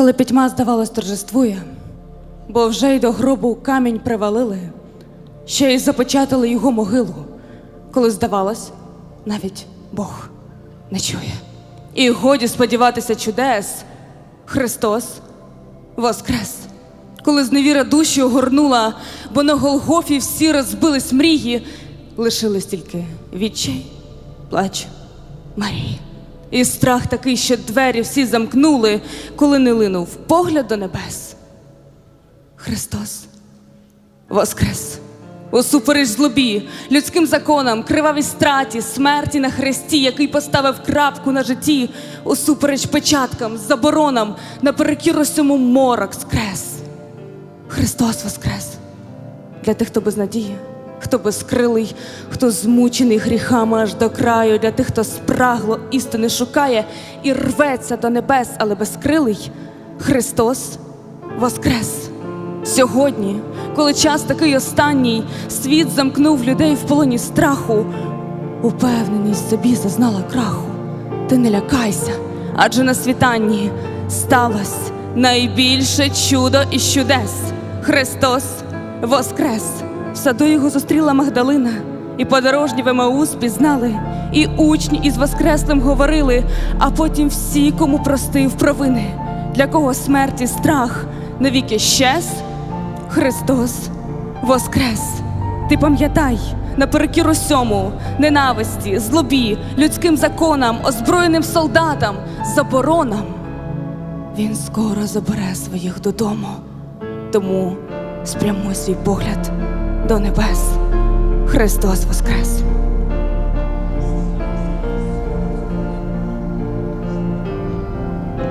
Коли пітьма, здавалось, торжествує, бо вже й до гробу камінь привалили, ще й запечатали його могилу, коли здавалось, навіть Бог не чує. І годі сподіватися чудес, Христос воскрес. Коли зневіра душі огорнула, бо на Голгофі всі розбились мрії, лишились тільки відчай, плач Марії. І страх такий, що двері всі замкнули, коли не линув погляд до небес. Христос воскрес. Усупереч злобі, людським законам, кривавій страті, смерті на хресті, який поставив крапку на житті, усупереч печаткам, заборонам, наперекір усьому морок скрес. Христос воскрес. Для тих, хто без надії, хто безкрилий, хто змучений гріхами аж до краю, для тих, хто спрагло істини шукає і рветься до небес, але безкрилий, Христос воскрес. Сьогодні, коли час такий останній, світ замкнув людей в полоні страху, упевненість собі зазнала краху. Ти не лякайся, адже на світанні сталось найбільше чудо із чудес. Христос воскрес. В саду його зустріла Магдалина, і подорожні в Емаус пізнали, і учні із Воскреслим говорили, а потім всі, кому простив провини, для кого смерті страх навіки щез, Христос воскрес. Ти пам'ятай, наперекір усьому, ненависті, злобі, людським законам, озброєним солдатам, заборонам. Він скоро забере своїх додому, тому спрямуй свій погляд до небес. Христос воскрес!